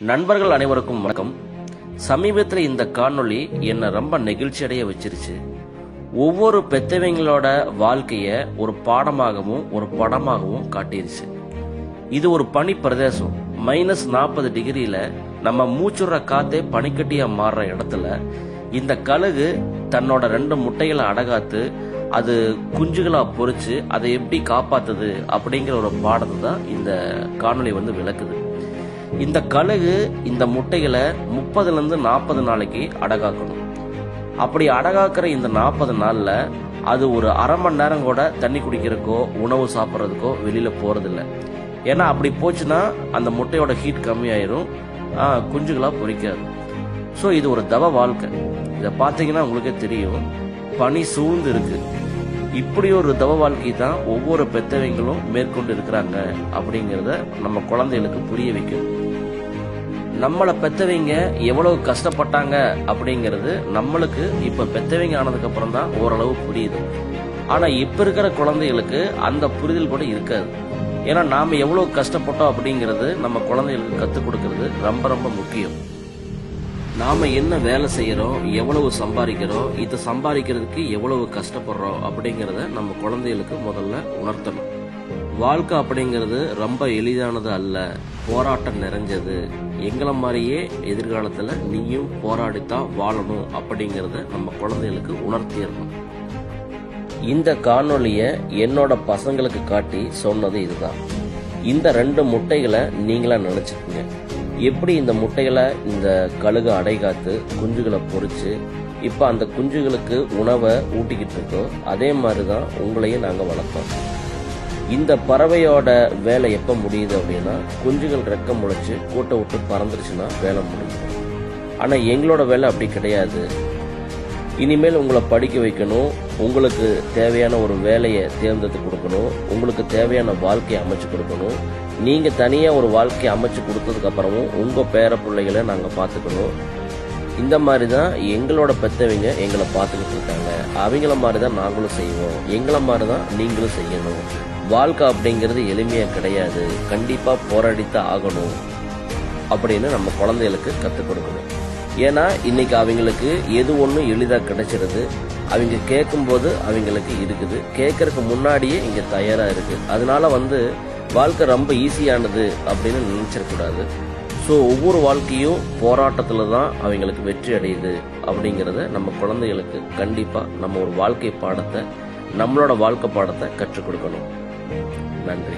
நண்பர்கள் அனைவருக்கும் வணக்கம். சமீபத்தில் இந்த காணொளி என்னை ரொம்ப நெகிழ்ச்சி அடைய வச்சிருச்சு. ஒவ்வொரு பெத்தவங்களோட வாழ்க்கைய ஒரு பாடமாகவும் ஒரு படமாகவும் காட்டிருச்சு. இது ஒரு பனி பிரதேசம். மைனஸ் நாற்பது டிகிரியில நம்ம மூச்சுற காத்தே பனிக்கட்டியா மாறுற இடத்துல இந்த கழுகு தன்னோட ரெண்டு முட்டைகளை அடகாத்து அது குஞ்சுகளா பொறிச்சு அதை எப்படி காப்பாத்துது அப்படிங்கிற ஒரு பாடத்தை தான் இந்த காணொலி வந்து விளக்குது. இந்த கழுகு இந்த முட்டைகளை முப்பதுலேருந்து நாற்பது நாளைக்கு அடகாக்கணும். அப்படி அடகாக்கிற இந்த நாற்பது நாளில் அது ஒரு அரை மணி நேரம் கூட தண்ணி குடிக்கிறதுக்கோ உணவு சாப்பிட்றதுக்கோ வெளியில் போகிறதில்ல ஏன்னா அப்படி போச்சுன்னா அந்த முட்டையோட ஹீட் கம்மியாயிரும். குஞ்சுகளாக பொறிக்காது. பொரிக்காது ஸோ இது ஒரு தவ வாழ்க்கை. இதை பார்த்தீங்கன்னா உங்களுக்கே தெரியும். பனி சூழ்ந்து இருக்குது இப்படி ஒரு தவ வாழ்க்கை தான் ஒவ்வொரு பெத்தவங்களும் மேற்கொண்டு இருக்கிறாங்க அப்படிங்கிறத நம்ம குழந்தைகளுக்கு புரிய வைக்கணும். நம்மளை பெத்தவங்க எவ்வளவு கஷ்டப்பட்டாங்க அப்படிங்கிறது நம்மளுக்கு இப்ப பெத்தவங்க ஆனதுக்கு அப்புறம் தான் ஓரளவு புரியுது. ஆனா இப்ப இருக்கிற குழந்தைகளுக்கு அந்த புரிதல் கூட இருக்காது. ஏன்னா நாம எவ்வளவு கஷ்டப்பட்டோம் அப்படிங்கிறது நம்ம குழந்தைகளுக்கு கத்துக் கொடுக்கறது ரொம்ப ரொம்ப முக்கியம். நாம என்ன வேலை செய்யறோம் எவ்வளவு சம்பாதிக்கிறோம் இதை சம்பாதிக்கிறதுக்கு எவ்வளவு கஷ்டப்படுறோம் அப்படிங்கிறத நம்ம குழந்தைகளுக்கு முதல்ல உணர்த்தணும். வாழ்க்கை அப்படிங்கிறது ரொம்ப எளிதானது அல்ல போராட்டம் நிறைஞ்சது. எங்களை மாதிரியே எதிர்காலத்தில் நீயும் போராடித்தான் வாழணும் அப்படிங்கிறத நம்ம குழந்தைகளுக்கு உணர்த்திடணும். இந்த காணொலியை என்னோட பசங்களுக்கு காட்டி சொன்னது இதுதான். இந்த ரெண்டு முட்டைகளை நீங்களா நினைச்சுக்கோங்க. எப்படி இந்த முட்டைகளை இந்த கழுகு அடைகாத்து குஞ்சுகளை பொறிச்சு இப்ப அந்த குஞ்சுகளுக்கு உணவை ஊட்டிக்கிட்டு இருக்கோம் அதே மாதிரி தான் உங்களையும் நாங்க வளர்த்தோம். இந்த பறவையோட வேலை எப்ப முடியுது அப்படின்னா குஞ்சுகள் ரெக்கம் முளைச்சு கூட்டை விட்டு பறந்துருச்சுன்னா வேலை முடியுது ஆனா எங்களோட வேலை அப்படி கிடையாது. இனிமேல் உங்களை படிக்க வைக்கணும். உங்களுக்கு தேவையான ஒரு வேலையை தேர்ந்தெடுத்து கொடுக்கணும். உங்களுக்கு தேவையான வாழ்க்கையை அமைச்சு கொடுக்கணும். நீங்க தனியாக ஒரு வாழ்க்கையை அமைச்சு கொடுத்ததுக்கு அப்புறமும் உங்க பேர பிள்ளைகளை நாங்கள் பார்த்துக்கணும். இந்த மாதிரி தான் எங்களோட பெத்தவங்க எங்களை பார்த்துக்கிட்டு இருக்காங்க. அவங்கள மாதிரி தான் நாங்களும் செய்வோம். எங்களை மாதிரி தான் நீங்களும் செய்யணும். வாழ்க்கை அப்படிங்கிறது எளிமையாக கிடையாது. கண்டிப்பாக போராடித்தான் ஆகணும். அப்படின்னு நம்ம குழந்தைகளுக்கு கற்றுக் கொடுக்கணும். ஏன்னா இன்னைக்கு அவங்களுக்கு எது ஒன்றும் எளிதாக கிடைச்சிருது. அவங்க கேட்கும்போது அவங்களுக்கு இருக்குது. கேட்கறதுக்கு முன்னாடியே இங்கே தயாராக இருக்கு. அதனால வந்து வாழ்க்கை ரொம்ப ஈஸியானது அப்படின்னு நினைச்சிடக்கூடாது. ஸோ ஒவ்வொரு வாழ்க்கையும் போராட்டத்தில் தான் அவங்களுக்கு வெற்றி அடையுது அப்படிங்கிறத நம்ம குழந்தைகளுக்கு கண்டிப்பாக நம்ம ஒரு வாழ்க்கை பாடத்தை நம்மளோட வாழ்க்கை பாடத்தை கற்றுக் கொடுக்கணும். நன்றி.